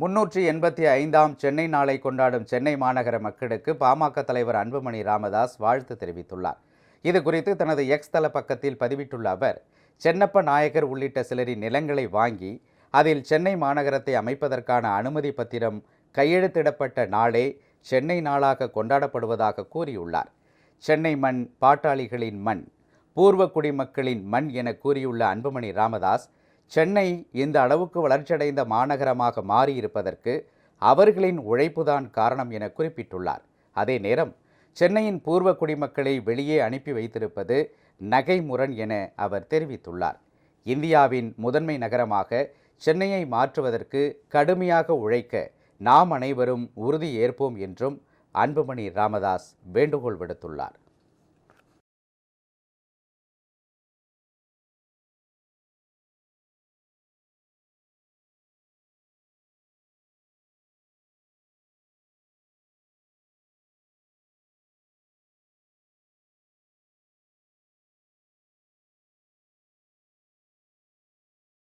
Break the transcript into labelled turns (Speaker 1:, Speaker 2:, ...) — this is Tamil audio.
Speaker 1: முன்னூற்றி எண்பத்தி ஐந்தாம் சென்னை நாளை கொண்டாடும் சென்னை மாநகர மக்களுக்கு பாமக தலைவர் அன்புமணி ராமதாஸ் வாழ்த்து தெரிவித்துள்ளார். இது குறித்து தனது எக்ஸ் தள பக்கத்தில் பதிவிட்டுள்ள அவர் சென்னப்ப நாயகர் உள்ளிட்ட சிலரின் நிலங்களை வாங்கி அதில் சென்னை மாநகரத்தை அமைப்பதற்கான அனுமதி பத்திரம் கையெழுத்திடப்பட்ட நாளே சென்னை நாளாக கொண்டாடப்படுவதாக கூறியுள்ளார். சென்னை மண் பாட்டாளிகளின் மண் பூர்வ குடிமக்களின் மண் என கூறியுள்ள அன்புமணி ராமதாஸ் சென்னை இந்த அளவுக்கு வளர்ச்சியடைந்த மாநகரமாக மாறியிருப்பதற்கு அவர்களின் உழைப்புதான் காரணம் என குறிப்பிட்டுள்ளார். அதே நேரம் சென்னையின் பூர்வ குடிமக்களை வெளியே அனுப்பி வைத்திருப்பது நகைமுரண் என அவர் தெரிவித்துள்ளார். இந்தியாவின் முதன்மை நகரமாக சென்னையை மாற்றுவதற்கு கடுமையாக உழைக்க நாம் அனைவரும் உறுதி ஏற்போம் என்றும் அன்புமணி ராமதாஸ் வேண்டுகோள் விடுத்துள்ளார்.